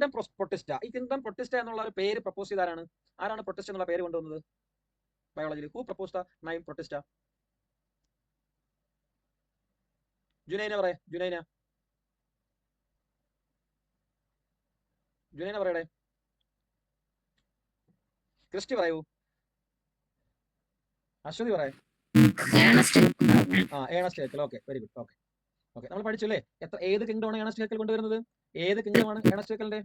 Kingdom protista ഈ kingdom protista എന്നുള്ള ഒരു പേര് പ്രപ്പോസ് ചെയ്ത ആരാണ് ആരാണ് പ്രൊട്ടിസ്റ്റ എന്നുള്ള പേര് കൊണ്ടുവന്നത്? ബയോളജിയിൽ who propose the name protista Junaina പറയേ. ജുനൈന. ജുനൈന പറയടേ. ക്രിസ്റ്റി പറയൂ. അശ്വതി പറയേ. ആ Ernest okay very good okay okay നമ്മൾ പഠിച്ചു അല്ലേ എത്ര ഏത് കിങ്ഡം ആണ് ഏണസ്റ്റ് ഹെക്കൽ കൊണ്ടുവരുന്നത്? ഏത് കിങ്ഡം ആണ് ഏണസ്റ്റ് ഹെക്കലിന്റെ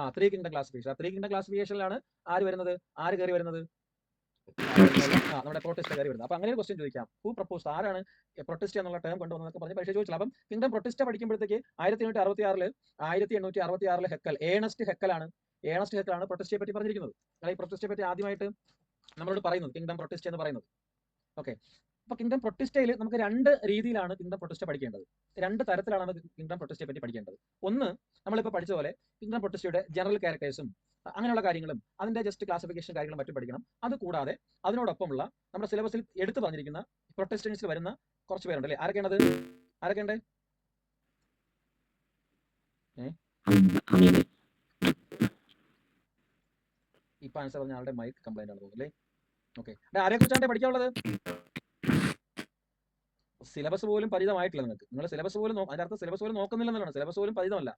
ആ ത്രീ കിങ്ഡം ക്ലാസിഫിക്കേഷൻ ആ ത്രീ കിങ്ഡം ക്ലാസിഫിക്കേഷനിലാണ് ആര് വരുന്നത്? ആര് കയറി വരുന്നത്? ആ നമ്മുടെ പ്രൊട്ടസ്റ്റ് കയറി വരുന്നത്. അപ്പൊ അങ്ങനെ ഒരു ക്വസ്റ്റ്യൻ ചോദിക്കാം. ഹൂ പ്രപ്പോസ് ആരാണ് പ്രൊട്ടസ്റ്റ് എന്നുള്ള ടേം കൊണ്ടുവന്നതൊക്കെ പറഞ്ഞ് പരീക്ഷ ചോദിച്ചില്ല അപ്പം കിങ്ഡം പ്രൊട്ടസ്റ്റ് പഠിക്കുമ്പോഴത്തേക്ക് ആയിരത്തി എണ്ണൂറ്റി അറുപത്തി ആറിൽ ആയിരത്തി എണ്ണൂറ്റി അറുപത്തി ആറിലെ ഹെക്കൽ ഏണസ്റ്റ് ഹെക്കലാണ്. ഏണസ്റ്റ് ഹെക്കലാണ് പ്രൊട്ടസ്റ്റിയെ പറ്റി പറഞ്ഞിരിക്കുന്നത്. ഈ പ്രൊട്ടിസ്റ്റിയെ പറ്റി ആദ്യമായിട്ട് നമ്മളോട് പറയുന്നത് കിങ്ഡം പ്രൊട്ടസ്റ്റ് എന്ന് പറയുന്നത്. ഓക്കെ അപ്പൊ കിങ്ഡം പ്രൊട്ടിസ്റ്റയിൽ നമുക്ക് രണ്ട് രീതിയിലാണ് കിങ്ഡം പ്രൊട്ടിസ്റ്റ പഠിക്കേണ്ടത്. രണ്ട് തരത്തിലാണ് നമുക്ക് കിങ്ഡം പ്രൊട്ടിസ്റ്റയെ പറ്റി പഠിക്കേണ്ടത്. ഒന്ന് നമ്മളിപ്പോൾ പഠിച്ച പോലെ കിങ്ഡം പ്രൊട്ടിസ്റ്റയുടെ ജനറൽ ക്യാരക്ടേഴ്സും അങ്ങനെയുള്ള കാര്യങ്ങളും അതിന്റെ ജസ്റ്റ് ക്ലാസിഫിക്കേഷൻ കാര്യങ്ങളും മറ്റും പഠിക്കണം. അത് കൂടാതെ അതിനോടൊപ്പമുള്ള നമ്മുടെ സിലബസിൽ എടുത്തു പറഞ്ഞിരിക്കുന്ന പ്രൊട്ടസ്റ്റൻസിൽ വരുന്ന കുറച്ച് പേരുണ്ട് അല്ലേ? ആരൊക്കെയാണത് ആരൊക്കെയുണ്ട്? ഇപ്പൊ ആൻസർ പറഞ്ഞ ആളുടെ മൈക്ക് കംപ്ലൈന്റ് ആണ് തോന്നുന്നു അല്ലേ? ഓക്കെ ആരെ കുറിച്ചാണ് പഠിക്കാനുള്ളത്? സിലബസ് പോലും പരിതമായിട്ടില്ല നിങ്ങൾക്ക് നിങ്ങൾ സിലബസ് പോലും അതിന്റെ അർത്ഥം സിലബസ് പോലും നോക്കുന്നില്ലെന്നാണ് സിലബസ് പോലും പരിതമല്ല.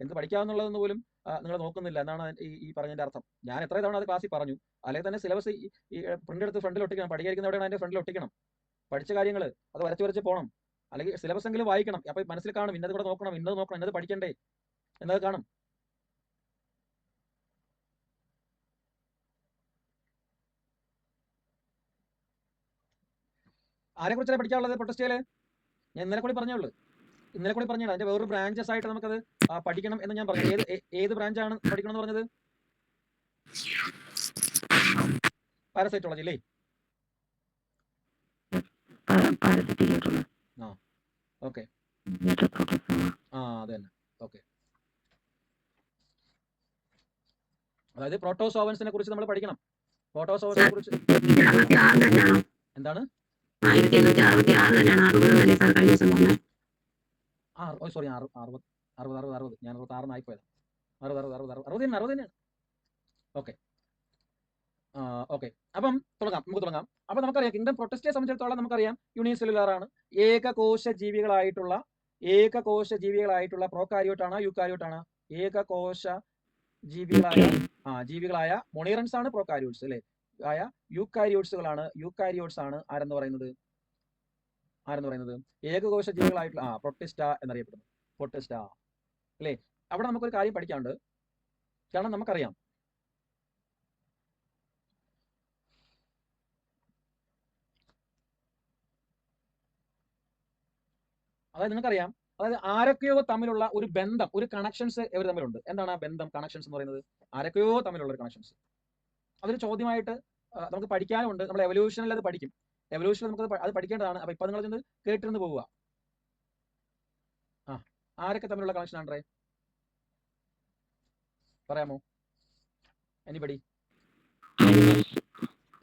എന്ത് പഠിക്കാവുന്നുള്ളതെന്ന് പോലും നിങ്ങൾ നോക്കുന്നില്ല എന്നാണ് ഈ ഈ പറഞ്ഞതിന്റെ അർത്ഥം. ഞാൻ എത്ര തവണ അത് ക്ലാസ്സിൽ പറഞ്ഞു. അല്ലെങ്കിൽ തന്നെ സിലബസ് ഈ പ്രിന്റ് എടുത്ത് ഫ്രണ്ടിൽ ഒട്ടിക്കണം. പഠിക്കാതിരിക്കുന്ന എവിടെയാണ് അതിന്റെ ഫ്രണ്ടിൽ ഒട്ടിക്കണം? പഠിച്ച കാര്യങ്ങൾ അത് വരച്ച് വരച്ച് പോകണം അല്ലെങ്കിൽ സിലബസ് എങ്കിലും വായിക്കണം. അപ്പൊ മനസ്സിൽ കാണും ഇന്നത് കൂടെ നോക്കണം ഇന്നത് നോക്കണം ഇന്നത് പഠിക്കണ്ടേ? എന്നത് കാണും. ആരെ കുറിച്ചാണ് പഠിക്കാനുള്ളത് പ്രൊട്ടസ്റ്റിയിൽ ഞാൻ ഇന്നലെ കൂടി പറഞ്ഞേ ഉള്ളൂ. ഇന്നലെ കൂടി പറഞ്ഞാണ് അതിന്റെ വേറൊരു ബ്രാഞ്ചസ് ആയിട്ട് നമുക്കത് പഠിക്കണം എന്ന് ഞാൻ പറഞ്ഞു. ഏത് ഏത് ബ്രാഞ്ചാണ് പഠിക്കണം എന്ന് പറഞ്ഞത്? പാരസൈറ്റോളജി അല്ലേ ഓക്കെ ആ അത് തന്നെ ഓക്കെ അതായത് പ്രോട്ടോസോവൻസിനെ കുറിച്ച് നമ്മൾ പഠിക്കണം. പ്രോട്ടോസോവൻസിനെ കുറിച്ച് എന്താണ്? ആയിരത്തി എണ്ണൂറ്റി അറുപത്തി ആറ് തന്നെയാണ് അറുപത് തന്നെ സാർ കഴിഞ്ഞ ദിവസം ആ ഓ സോറി അറുപത് അറുപത് അറുപത് ഞാൻ അറുപത്തി ആയി ആയിപ്പോയത്. അറുപത് അറുപത് അറുപത് അറുപത്. അറുപത് തന്നെ അറുപത് തന്നെയാണ്. ഓക്കെ ഓക്കെ അപ്പം തുടങ്ങാം നമുക്ക് തുടങ്ങാം. അപ്പൊ നമുക്കറിയാം കിങ്ഡം പ്രൊട്ടസ്റ്റിനെ സംബന്ധിച്ചിടത്തോളം നമുക്കറിയാം യൂണിസെല്ലുലാർ ആണ്. ഏകകോശ ജീവികളായിട്ടുള്ള ഏകകോശ ജീവികളായിട്ടുള്ള പ്രോകാരിയോട്ട് ആണ് യൂക്കാരിയോട്ട് ആണ് ഏകകോശ ജീവികളായ ആ ജീവികളായ മൊണീറൻസ് ആണ് പ്രോകാരിയോട്സ് അല്ലെ? ആയ യൂക്കാരിയോട്സുകളാണ് യൂക്കാരിയോട്സ് ആണ് ആരെന്ന് പറയുന്നത്? ആരെന്ന് പറയുന്നത്? ഏകകോശ ജീവികളായിട്ടുള്ള ആ പ്രൊട്ടിസ്റ്റ എന്നറിയപ്പെടുന്നു. പ്രൊട്ടിസ്റ്റ. അല്ലേ? അവിടെ നമുക്കൊരു കാര്യം പഠിക്കാണ്ട് കാരണം നമുക്കറിയാം. അതായത് നിങ്ങൾക്കറിയാം. അതായത് ആരൊക്കെയോ തമ്മിലുള്ള ഒരു ബന്ധം ഒരു കണക്ഷൻസ് ഇവർ തമ്മിലുണ്ട്. എന്താണ് ആ ബന്ധം കണക്ഷൻസ് എന്ന് പറയുന്നത്? ആരൊക്കെയോ തമ്മിലുള്ള ഒരു കണക്ഷൻസ് അതൊരു ചോദ്യമായിട്ട് നമുക്ക് പഠിക്കാനുണ്ട് നമ്മൾ എവല്യൂഷനിൽ അത് പഠിക്കും. എവല്യൂഷനിൽ നമുക്ക് അത് പഠിക്കേണ്ടതാണ്. അപ്പൊ ഇപ്പൊ നിങ്ങൾ ചെന്ന് കേട്ടിരുന്ന് പോവുക. ആ ആരൊക്കെ തമ്മിലുള്ള കണക്ഷൻ ആണ്ട്രേ പറയാമോ? എനിബടി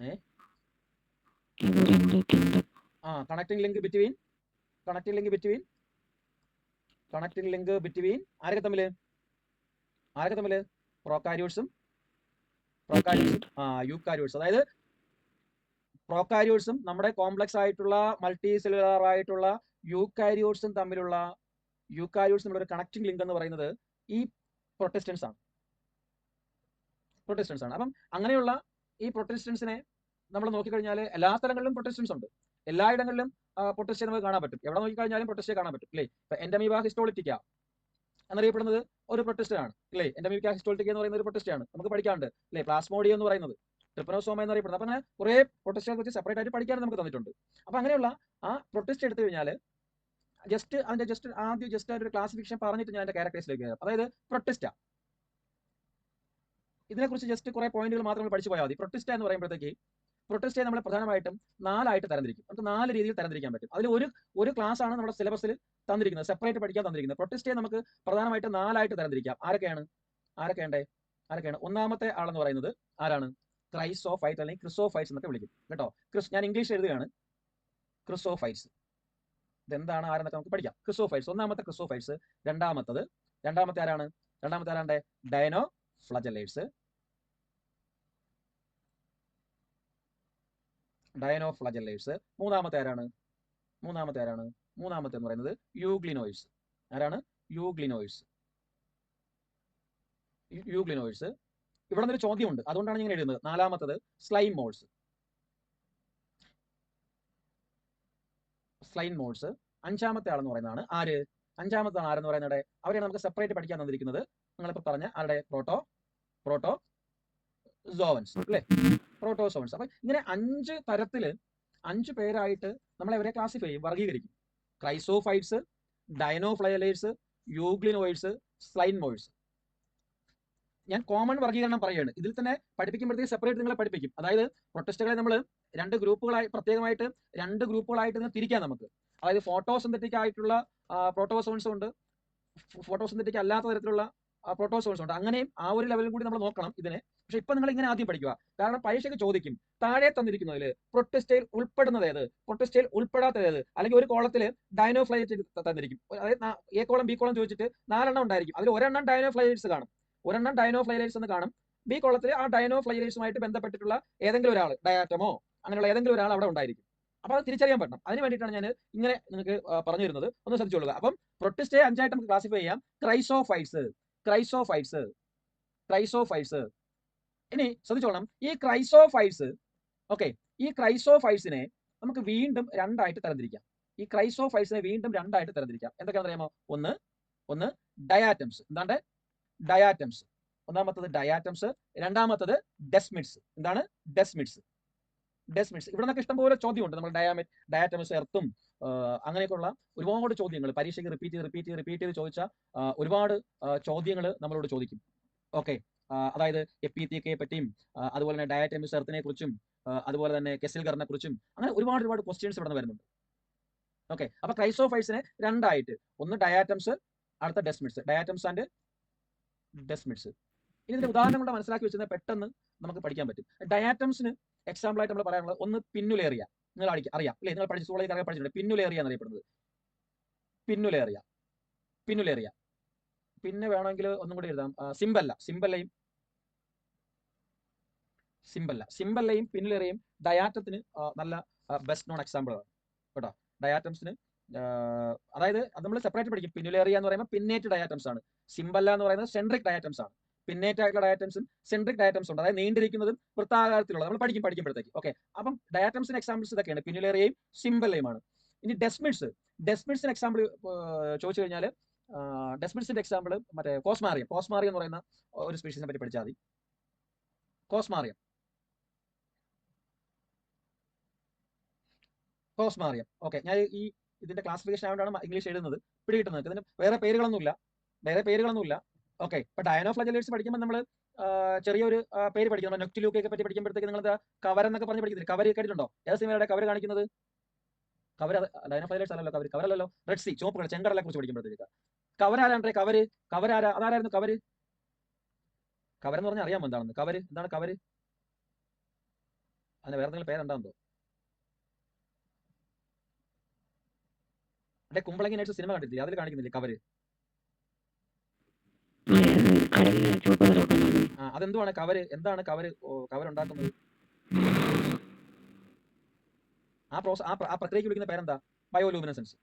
ഏ? ആ connecting link between connecting link between connecting link between ആരൊക്കെ തമ്മിൽ? ആരൊക്കെ തമ്മിൽ? പ്രോകാരിയോട്സും പ്രോകാരിയോട്സും യൂക്കാരിയോട്സ് അതായത് പ്രോകാരിയോട്സും നമ്മുടെ കോംപ്ലക്സ് ആയിട്ടുള്ള മൾട്ടി സെല്ലുലാർ ആയിട്ടുള്ള യൂക്കാരിയോട്സും തമ്മിലുള്ള യൂക്കാരിയോട്സ് നമ്മുടെ ഒരു കണക്റ്റിംഗ് ലിങ്ക് എന്ന് പറയുന്നത് ഈ പ്രൊട്ടസ്റ്റൻസ് ആണ്. പ്രൊട്ടസ്റ്റൻസ് ആണ്. അപ്പം അങ്ങനെയുള്ള ഈ പ്രൊട്ടസ്റ്റൻസിനെ നമ്മൾ നോക്കിക്കഴിഞ്ഞാൽ എല്ലാ സ്ഥലങ്ങളിലും പ്രൊട്ടസ്റ്റൻസ് ഉണ്ട്. എല്ലായിടങ്ങളിലും പ്രൊട്ടസ്റ്റ് നമുക്ക് കാണാൻ പറ്റും. എവിടെ നോക്കിക്കഴിഞ്ഞാലും പ്രൊട്ടസ്റ്റ് കാണാൻ പറ്റും. അല്ലേ ഇപ്പൊ എൻഡമീബ ഹിസ്റ്റോളിറ്റിക്ക. എന്നറിയപ്പെടുന്നത് ഒരു പ്രൊട്ടസ്റ്റ് ആണ്. അല്ലേ എൻഡമീബ ഹിസ്റ്റോളിറ്റിക്ക എന്ന് പറയുന്ന ഒരു പ്രൊട്ടസ്റ്റ് ആണ്. നമുക്ക് പഠിക്കാനുണ്ട്. അല്ലേ പ്ലാസ്മോഡിയ എന്ന് പറയുന്നത്. ട്രിപ്പനോസോമ എന്നറിയപ്പെടുന്നത്. അപ്പൊ അങ്ങനെ കുറെ പ്രൊട്ടിസ്റ്റുകളെ കുറിച്ച് സെപ്പറേറ്റ് ആയിട്ട് പഠിക്കാൻ നമുക്ക് തന്നിട്ടുണ്ട്. അപ്പൊ അങ്ങനെയുള്ള ആ പ്രൊട്ടസ്റ്റ് എടുത്തു കഴിഞ്ഞാൽ ജസ്റ്റ് അതിന്റെ ജസ്റ്റ് ആദ്യം ജസ്റ്റ് ഒരു ക്ലാസിഫിക്കേഷൻ പറഞ്ഞിട്ട് ഞാൻ അതിന്റെ ക്യാരക്ടേഴ്സിലേക്ക് വരാം. അതായത് പ്രൊട്ടസ്റ്റ ഇതിനെക്കുറിച്ച് ജസ്റ്റ് കുറെ പോയിന്റുകൾ മാത്രം പഠിച്ചു പോയാൽ മതി. പ്രൊട്ടസ്റ്റ എന്ന് പറയുമ്പോഴത്തേക്ക് പ്രൊട്ടസ്റ്റെ നമ്മൾ പ്രധാനമായിട്ടും നാലായിട്ട് തരംതിരിക്കും. നമുക്ക് നാല് രീതിയിൽ തരംതിരിക്കാൻ പറ്റും. അതിൽ ഒരു ഒരു ക്ലാസ് ആണ് നമ്മുടെ സിലബസിൽ തന്നിരിക്കുന്നത്. സെപ്പറേറ്റ് പഠിക്കാൻ തന്നിരിക്കുന്നത്. പ്രൊട്ടസ്റ്റേ നമുക്ക് പ്രധാനമായിട്ട് നാലായിട്ട് തരംതിരിക്കാം. ആരൊക്കെയാണ്? ആരൊക്കെയുണ്ടേ ആരൊക്കെയാണ്? ഒന്നാമത്തെ ആളെന്ന് പറയുന്നത് ആരാണ്? ക്രൈസോഫൈറ്റ് അല്ലെങ്കിൽ ക്രിസോഫൈറ്റ്സ് എന്നൊക്കെ വിളിക്കും. കേട്ടോ? ക്രിസ് ഞാൻ ഇംഗ്ലീഷ് എഴുതുകയാണ്. ക്രിസോഫൈറ്റ്സ് ഇതെന്താണ്? ആരെന്നൊക്കെ നമുക്ക് പഠിക്കാം. ക്രിസോഫൈറ്റ്സ് ഒന്നാമത്തെ ക്രിസോഫൈറ്റ്സ് രണ്ടാമത്തത്. രണ്ടാമത്തെ ആരാണ്? രണ്ടാമത്തെ ആരാണ്ട്? ഡയനോ ഫ്ലജലേഴ്സ് ഡയനോ ഫ്ലജലേഴ്സ് മൂന്നാമത്തെ ആരാണ്? മൂന്നാമത്തെ ആരാണ്? മൂന്നാമത്തെ എന്ന് പറയുന്നത് യൂഗ്ലിനോയിസ് ആരാണ്? യൂഗ്ലിനോയിസ് യൂഗ്ലിനോയിസ് ഇവിടെ നിന്നൊരു ചോദ്യമുണ്ട്. അതുകൊണ്ടാണ് ഞാൻ എഴുതുന്നത്. നാലാമത്തത് സ്ലൈം മോൾസ്. Slain moles. അഞ്ചാമത്തെ ആളെന്ന് പറയുന്നതാണ് ആര്? അഞ്ചാമത്തെ ആൾ ആരെന്ന് പറയുന്നത് അവരെയാണ് നമുക്ക് സെപ്പറേറ്റ് പഠിക്കാൻ തന്നിരിക്കുന്നത് നിങ്ങളിപ്പോൾ പറഞ്ഞ ആരുടെ പ്രോട്ടോ പ്രോട്ടോ സോവൻസ്. അല്ലേ? പ്രോട്ടോസോവൻസ് അപ്പൊ ഇങ്ങനെ അഞ്ച് തരത്തിൽ അഞ്ച് പേരായിട്ട് നമ്മൾ എവരെ ക്ലാസിഫൈ ചെയ്യും വർഗീകരിക്കും chrysophytes dinoflagellates euglenoids slime moulds ഞാൻ കോമൺ വർഗീകരണം പറയുകയാണ്. ഇതിൽ തന്നെ പഠിപ്പിക്കുമ്പോഴത്തേക്ക് സെപ്പറേറ്റ് നിങ്ങളെ പഠിപ്പിക്കും. അതായത് പ്രൊട്ടസ്റ്റുകളെ നമ്മൾ രണ്ട് ഗ്രൂപ്പുകളായി പ്രത്യേകമായിട്ട് രണ്ട് ഗ്രൂപ്പുകളായിട്ട് നിന്ന് തിരിക്കാം നമുക്ക്. അതായത് ഫോട്ടോസിന്തറ്റിക് ആയിട്ടുള്ള പ്രോട്ടോസോൺസ് ഉണ്ട്. ഫോട്ടോസിന്തറ്റിക് അല്ലാത്ത തരത്തിലുള്ള പ്രോട്ടോസോൺസ് ഉണ്ട്. അങ്ങനെയും ആ ഒരു ലെവലിൽ കൂടി നമ്മൾ നോക്കണം ഇതിനെ. പക്ഷെ ഇപ്പൊ നിങ്ങൾ ഇങ്ങനെ ആദ്യം പഠിക്കുക. കാരണം പരീക്ഷയ്ക്ക് ചോദിക്കും താഴെ തന്നിരിക്കുന്നതിൽ പ്രൊട്ടസ്റ്റൈൽ ഉൾപ്പെടുന്നത് ഏത്? പ്രൊട്ടസ്റ്റൈൽ ഉൾപ്പെടാത്തത് ഏത്? അല്ലെങ്കിൽ ഒരു കോളത്തിൽ ഡൈനോഫ്ലൈറ്റ് തന്നിരിക്കും. അതായത് എ കോളം ബി കോളം ചോദിച്ചിട്ട് നാലെണ്ണം ഉണ്ടായിരിക്കും. അതിൽ ഒരെണ്ണം ഡൈനോഫ്ലൈറ്റ്സ് കാണും. ഒരെണ്ണം ഡൈനോഫ്ലൈറ്റ്സ് എന്ന് കാണും. ബി കോളത്തിൽ ആ ഡൈനോഫ്ലൈലൈറ്റ്സുമായിട്ട് ബന്ധപ്പെട്ടിട്ടുള്ള ഏതെങ്കിലും ഒരാൾ ഡയാറ്റമോ അങ്ങനെയുള്ള ഏതെങ്കിലും ഒരാൾ അവിടെ ഉണ്ടായിരിക്കും. അപ്പൊ അത് തിരിച്ചറിയാൻ പറ്റണം. അതിന് വേണ്ടിയിട്ടാണ് ഞാൻ ഇങ്ങനെ നിങ്ങൾക്ക് പറഞ്ഞു തരുന്നത് ഒന്ന് ശ്രദ്ധിച്ചോളുക. അപ്പം പ്രൊട്ടിസ്റ്റേ അഞ്ചായിട്ട് നമുക്ക് ക്ലാസിഫൈ ചെയ്യാം. ക്രൈസോഫൈറ്റ്സ് ക്രൈസോഫൈറ്റ്സ് ക്രൈസോഫൈറ്റ്സ് ഇനി ശ്രദ്ധിച്ചോളണം. ഈ ക്രൈസോഫൈറ്റ്സ് ഓക്കെ ഈ ക്രൈസോഫൈറ്റ്സിനെ നമുക്ക് വീണ്ടും രണ്ടായിട്ട് തരംതിരിക്കാം. ഈ ക്രൈസോഫൈറ്റ്സിനെ വീണ്ടും രണ്ടായിട്ട് തരംതിരിക്കാം. എന്തൊക്കെയാണെന്ന് അറിയാമോ ഒന്ന് ഒന്ന് ഡയാറ്റംസ് എന്താണ്? ഡയാറ്റംസ് ഒന്നാമത്തത് ഡയാറ്റംസ് രണ്ടാമത്തത് ഡെസ്മിഡ്സ് എന്താണ്? ഡെസ്മിഡ്സ് ഡെസ്മിഡ്സ് ഇവിടെ നിന്നൊക്കെ ഇഷ്ടംപോലെ ചോദ്യമുണ്ട്. നമ്മൾ ഡയാമി ഡയാറ്റമിസ് എർത്തും അങ്ങനെയൊക്കെയുള്ള ഒരുപാട് ചോദ്യങ്ങൾ. പരീക്ഷയ്ക്ക് റിപ്പീറ്റ് ചെയ്ത് റിപ്പീറ്റ് ചെയ്ത് റിപ്പീറ്റ് ചെയ്ത് ചോദിച്ച ഒരുപാട് ചോദ്യങ്ങൾ നമ്മളോട് ചോദിക്കും. ഓക്കെ അതായത് എപ്പിത്തിയെ പറ്റിയും അതുപോലെ തന്നെ ഡയാറ്റമിസ് എർത്തിനെ കുറിച്ചും അതുപോലെ തന്നെ കെസിൽഗറിനെ കുറിച്ചും അങ്ങനെ ഒരുപാട് ഒരുപാട് ക്വസ്റ്റ്യൻസ് ഇവിടെ വരുന്നുണ്ട്. ഓക്കെ അപ്പൊ ക്രൈസോഫൈസിനെ രണ്ടായിട്ട്. ഒന്ന് ഡയാറ്റംസ് അടുത്ത ഡെസ്മിറ്റ്സ് ഡയാറ്റംസ് ആൻഡ് ഡെസ്മിഡ്സ് ഇനി ഇതിന്റെ ഉദാഹരണം കൊണ്ട് മനസ്സിലാക്കി വെച്ചാൽ പെട്ടെന്ന് നമുക്ക് പഠിക്കാൻ പറ്റും. ഡയാറ്റംസിന് എക്സാമ്പിൾ ആയിട്ട് നമ്മൾ പറയാനുള്ളത് ഒന്ന് പിന്നുലേറിയ. നിങ്ങൾ അറിയാം. അല്ലേ? നിങ്ങൾ പഠിച്ചു സ്കൂളിൽ അറിയാൻ പഠിച്ചിട്ടുണ്ട്. പിന്നുലേറിയ എന്നറിയപ്പെടുന്നത്. പിന്നുലേറിയ. പിന്നുലേറിയ. പിന്നെ വേണമെങ്കിൽ ഒന്നും കൂടി എഴുതാം. സിമ്പല്ല സിമ്പല്ലയും സിമ്പല്ല സിമ്പല്ലയും പിന്നുലേറിയയും ഡയാറ്റത്തിന് നല്ല ബെസ്റ്റ് നോൺ എക്സാമ്പിളാണ് കേട്ടോ? ഡയാറ്റംസിന് അതായത് അത് നമ്മൾ സെപ്പറേറ്റ് പഠിക്കും. പിന്നുലേറിയ എന്ന് പറയുമ്പോൾ പിന്നേറ്റ് ഡയാറ്റംസ് ആണ്. സിമ്പല്ല എന്ന് പറയുന്നത് സെൻട്രിക് ഡയാറ്റംസ് ആണ്. പിന്നേറ്റ് ഡയാറ്റംസും സെൻട്രിക് ഡയറ്റംസ് ഉണ്ട്. അതായത് നീണ്ടിരിക്കുന്നതും വൃത്താകാരത്തിലുള്ള നമ്മൾ പഠിക്കും പഠിക്കുമ്പോഴത്തേക്ക്. ഓക്കെ അപ്പം ഡയറ്റംസിന് എക്സാമ്പിൾസ് ഇതൊക്കെയാണ്. പിന്നുലേറിയയും സിംബല്ലയുമാണ് ഇനി ഡെസ്മിഡ്സ് ഡെസ്മിഡ്സിന് എക്സാമ്പിൾ ചോദിച്ചു കഴിഞ്ഞാൽ ഡെസ്മിഡ്സിന്റെ എക്സാമ്പിൾ മറ്റേ കോസ്മാറിയം കോസ്മാറിയം എന്ന് പറയുന്ന ഒരു സ്പീഷീസിനെ പറ്റി പഠിച്ചാൽ മതി. കോസ്മാറിയം കോസ്മാറിയം ഓക്കെ ഞാൻ ഈ ഇതിന്റെ ക്ലാസിഫിക്കേഷൻ ആയതുകൊണ്ടാണ് ഇംഗ്ലീഷ് എഴുതുന്നത്. പിടികിട്ടുന്നത്. ഇതിന് വേറെ പേരുകളൊന്നുമില്ല. വേറെ പേരുകളൊന്നുമില്ല. ഓക്കെ ഇപ്പൊ ഡയനോഫ്ലജലേറ്റ്സ് പഠിക്കുമ്പോൾ നമ്മൾ ചെറിയൊരു പേര് പേര് പഠിക്കണം നൊക്ടിലൂക്കൊക്കെ പറ്റി പഠിക്കുമ്പോഴത്തേക്ക് നിങ്ങൾ കവർ എന്നൊക്കെ പറഞ്ഞ് പഠിക്കുന്നില്ല? കവർ കേട്ടിട്ടുണ്ടോ? ഏത് സിനിമയുടെ കവർ കാണിക്കുന്നത്? കവർ ഡയനോഫ്ലജലേറ്റ്സ് അല്ലല്ലോ കവർ കവർ അല്ലല്ലോ. റെഡ് സി ചുവപ്പ് ചെങ്കടലെ കുറിച്ച് പഠിക്കുമ്പോഴത്തേക്ക്. കവർ ആരാണ്ടേ കവര് കവർ ആരാ? അതാരായിരുന്നു കവർ കവർ എന്ന് പറഞ്ഞാൽ അറിയാമോ എന്താണെന്ന്? കവര് എന്താണ് കവർ അതിന് വേറെ എന്തെങ്കിലും പേരെന്താണെന്തോ അല്ലെ കുമ്പളങ്ങി നേഴ്സ് സിനിമ കണ്ടിട്ടില്ലേ? അതിൽ കാണിക്കുന്നില്ലേ കവര് കടലിൽ ചുവപ്പ് കിടക്കുന്നത് ആ അതെന്തുവാണ് കവര്? എന്താണ് കവര്? കവർ ഉണ്ടാക്കുന്നത് ആ പ്രോസ ആ പ്ര- പ്രക്രിയക്ക് വിളിക്കുന്ന പേരെന്താ? ബയോലൂമിനസൻസ്.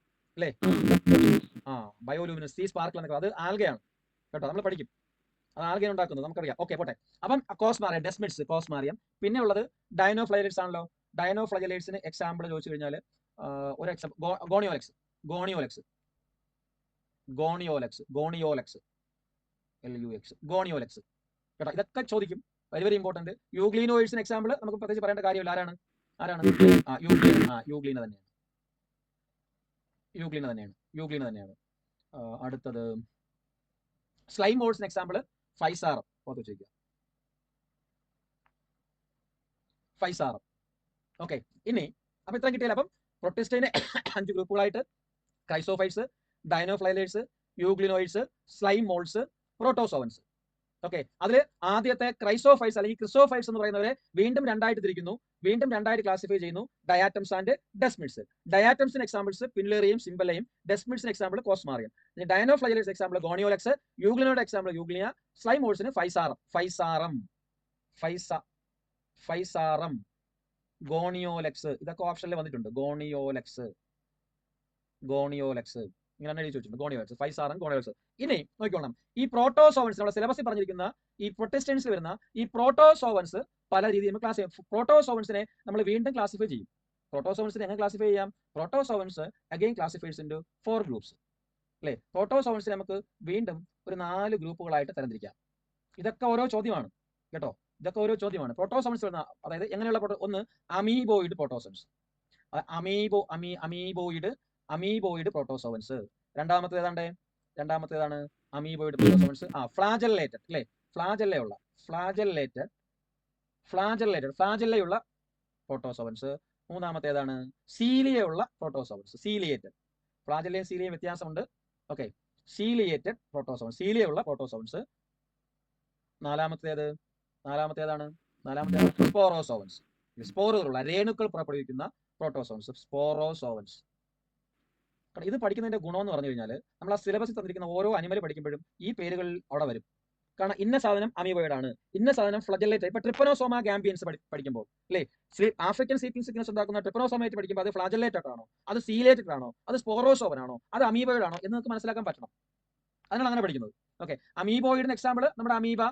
ആ ബയോലൂമിനസ് സീ സ്പാർക്കിൾ എന്നൊക്കെ. അത് ആൽഗയാണ്. കേട്ടോ നമ്മൾ പഠിക്കും. അത് ആൽഗയാണ് ഉണ്ടാക്കുന്നത്. നമുക്കറിയാം. ഓക്കെ പോട്ടെ. അപ്പം കോസ്മാറിയം ഡെസ്മിഡ്സ് കോസ്മാറിയം. പിന്നെ ഉള്ളത് ഡൈനോഫ്ലൈലേറ്റ്സ് ആണല്ലോ. ഡൈനോഫ്ലൈലേറ്റ്സിന് എക്സാമ്പിൾ ചോദിച്ചു കഴിഞ്ഞാൽ ഒരു example Gonyaulax. Gonyaulax. Gonyaulax. Gonyaulax. L U X Gonyaulax. കേട്ടോ ഇതൊക്കെ ചോദിക്കും. വെരി വെരി ഇമ്പോർട്ടന്റ് യൂഗ്ലീനോയിഡ്സിന് എക്സാമ്പിൾ നമുക്ക് പ്രത്യേകിച്ച് പറയേണ്ട കാര്യമില്ല. ആരാണ്? ആരാണ്? ആ യൂഗ്ലീൻ. ആ യൂഗ്ലീന തന്നെയാണ്. യൂഗ്ലീന തന്നെയാണ്. യൂഗ്ലീന തന്നെയാണ്. അടുത്തത് സ്ലൈം ഓൾസിന് എക്സാമ്പിൾ ഫൈസാറം. ഓർത്ത് വെച്ചിരിക്കുക ഫൈസാറം. ഓക്കെ ഇനി അപ്പൊ ഇത്രയും കിട്ടിയാലും അപ്പം പ്രൊട്ടിസ്റ്റൈനെ അഞ്ച് ഗ്രൂപ്പുകളായിട്ട് chrysophytes dinoflagellates euglenoids slime molds protozoans okay അതിൽ ആദ്യത്തെ ക്രൈസോഫൈസ് അല്ലെങ്കിൽ ക്രിസോഫൈസ് എന്ന് പറയുന്നവരെ വീണ്ടും രണ്ടായിട്ട് തിരിക്കുന്നു. വീണ്ടും രണ്ടായിട്ട് ക്ലാസിഫൈ ചെയ്യുന്നു. ഡയാറ്റംസ് ആൻഡ് ഡെസ്മിഡ്സ് ഡയാറ്റംസിന് എക്സാമ്പിൾസ് പിൻലേറിയും സിംബലയും ഡെസ്മിഡ്സിന് example cosmarium dinoflagellates example gonyaulax യൂഗ്ലിനോയുടെ example യൂഗ്ലിയ സ്ലൈമോൾസിന് physarum physarum physa physarum gonyaulax ഇതൊക്കെ ഓപ്ഷനിൽ വന്നിട്ടുണ്ട്. ഗോണിയോലക്സ് ഗോണിയോലെക്സ് ഇങ്ങനെ എഴുതി ചോദിച്ചിട്ടുണ്ട് ഗോണിവേഴ്സ് ഫൈവ് ഫൈസാറം ഗോണിവേഴ്സ് ഇനി നോക്കിക്കോണം ഈ പ്രോട്ടോസോവൻസ് നമ്മുടെ സിലബസിൽ പറഞ്ഞിരിക്കുന്ന ഈ പ്രൊട്ടസ്റ്റൻസിൽ വരുന്ന ഈ പ്രോട്ടോസോവൻസ് പല രീതിയിൽ നമ്മൾ ക്ലാസ് പ്രോട്ടോസോവൻസിനെ നമ്മൾ വീണ്ടും ക്ലാസിഫൈ ചെയ്യും. പ്രോട്ടോസോവൻസിനെ എങ്ങനെ ക്ലാസിഫൈ ചെയ്യാം? Protozoans again classifies into four groups അല്ലേ? പ്രോട്ടോസോവൻസ് നമുക്ക് വീണ്ടും ഒരു നാല് ഗ്രൂപ്പുകളായിട്ട് തരംതിരിക്കാം. ഇതൊക്കെ ഓരോ ചോദ്യമാണ്. കേട്ടോ? ഇതൊക്കെ ഓരോ ചോദ്യമാണ്. പ്രോട്ടോസോവൻസ് വരുന്ന അതായത് എങ്ങനെയുള്ള ഒന്ന് അമീബോയിഡ് പ്രോട്ടോസോൺസ് അമീബോ അമീ അമീബോയിഡ് അമീബോയിഡ് പ്രോട്ടോസോവൻസ് രണ്ടാമത്തെ ഏതാണ്ട്? രണ്ടാമത്തേതാണ് അമീബോയിഡ് പ്രോട്ടോസോവൻസ് ആ ഫ്ലാജല്ലേറ്റഡ് അല്ലേ? ഫ്ലാജല്ലയുള്ള ഫ്ലാജല്ലേറ്റഡ് ഫ്ലാജല്ലേറ്റഡ് ഫ്ലാജല്ലയുള്ള പ്രോട്ടോസോവൻസ് മൂന്നാമത്തേതാണ് സീലിയുള്ള പ്രോട്ടോസോവൻസ് സീലിയേറ്റഡ്. ഫ്ലാജല്ലയും സീലിയയും വ്യത്യാസമുണ്ട്. ഓക്കെ. സീലിയേറ്റഡ് പ്രോട്ടോസോവൻസ് സീലിയുള്ള പ്രോട്ടോസോവൻസ് നാലാമത്തേത് നാലാമത്തേതാണ് നാലാമത്തേതാണ് സ്പോറോസോവൻസ് സ്പോറുകളുള്ള രേണുക്കൾ പുറപ്പെടുവിക്കുന്ന പ്രോട്ടോസോവൻസ് സ്പോറോസോവൻസ് ഇത് പഠിക്കുന്നതിന്റെ ഗുണം എന്ന് പറഞ്ഞു കഴിഞ്ഞാൽ നമ്മൾ ആ സിലബസിൽ തന്നിരിക്കുന്ന ഓരോ അനിമൽ പഠിക്കുമ്പോഴും ഈ പേരുകൾ അവിടെ വരും. കാരണം ഇന്ന സാധനം അമീബോയിഡ് ആണ് ഇന്ന സാധനം ഫ്ലജലേറ്റ് ഇപ്പൊ ട്രിപ്പനോസോമ ഗാംബിയൻസ് പഠിക്കുമ്പോൾ അല്ലേ? ആഫ്രിക്കൻ സീപ്പിംഗ് സിഗ്നസ് ഉണ്ടാക്കുന്ന ട്രിപ്പനോസോമേറ്റ് പഠിക്കുമ്പോൾ അത് ഫ്ലാജലേറ്റഡ് ആണോ? അത് സീലേറ്റഡ് ആണോ? അത് സ്പോറോസോവൻ ആണോ? അത് അമീബോയിഡ് ആണോ? എന്ന് നമുക്ക് മനസ്സിലാക്കാൻ പറ്റണം. അതിനാണ് അങ്ങനെ പഠിക്കുന്നത്. ഓക്കെ അമീബോയിഡിന് എക്സാമ്പിൾ നമ്മുടെ അമീബ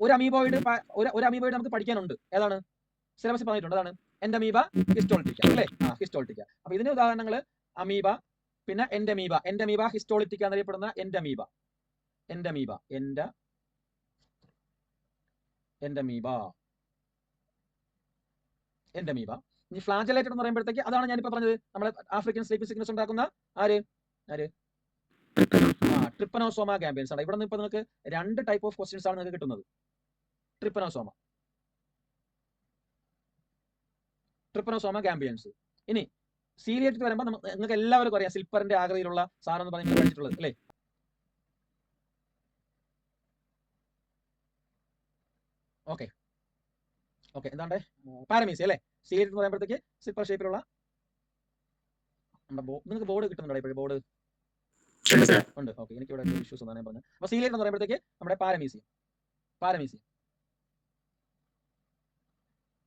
ഒരു അമീബോയിഡ് ഒരു അമീബോയിഡ് നമുക്ക് പഠിക്കാനുണ്ട്. ഏതാണ്? സിലബസിൽ പറഞ്ഞിട്ടുണ്ട്. അതാണ്. എൻഡമീബ ഹിസ്റ്റോളിറ്റിക്ക അല്ലേ? ഹിസ്റ്റോളിറ്റിക്ക അപ്പൊ ഇതിന് ഉദാഹരണങ്ങൾ അമീബ പിന്നെ എൻഡമീബ എൻഡമീബ ഹിസ്റ്റോളിറ്റിക് എന്നറിയപ്പെടുന്ന എൻഡമീബ എൻഡമീബ എൻഡ എൻഡമീബ എൻഡമീബ ഇനി ഫ്ലാജലേറ്റഡ് എന്ന് പറയുമ്പോഴത്തേക്ക് അതാണ് ഞാനിപ്പോ പറഞ്ഞത്. നമ്മുടെ ആഫ്രിക്കൻ സ്ലീപ്പിംഗ് സിഗ്നസ് ഉണ്ടാക്കുന്ന ആര്? ആര്? ട്രിപ്പനോസോമ ഗാംബിയൻസ് ആണ്. ഇവിടെ നിന്ന് ഇപ്പൊ നിങ്ങൾക്ക് രണ്ട് ടൈപ്പ് ഓഫ് ക്വസ്റ്റ്യൻസ് ആണ് നിങ്ങൾക്ക് കിട്ടുന്നത്. ട്രിപ്പനോസോമ ട്രിപ്പനോസോമ ഗാംബിയൻസ് ഇനി സീരിയറ്റ് വരുമ്പോൾ നിങ്ങൾക്ക് എല്ലാവർക്കും അറിയാം സിൽപ്പറിന്റെ ആകൃതിയിലുള്ള സാധനം എന്ന് പറഞ്ഞ് കഴിച്ചിട്ടുള്ളത് അല്ലേ? ഓക്കെ. ഓക്കെ എന്താണ് പാരമീസി അല്ലേ? സീരിയറ്റ് എന്ന് പറയുമ്പോഴത്തേക്ക് സിൽപ്പർ ഷേപ്പിലുള്ള നിങ്ങൾക്ക് ബോർഡ് കിട്ടുന്നുണ്ടോ ഇപ്പോഴും? ബോർഡ്? ഉണ്ട് ഓക്കെ എനിക്ക് ഇവിടെ ഇഷ്യൂസ് ഒന്നാണ് ഞാൻ പറഞ്ഞത് അപ്പൊ സീലിയറ്റ് എന്ന് പറയുമ്പോഴത്തേക്ക് നമ്മുടെ പാരമീസിയം പാരമീസിയം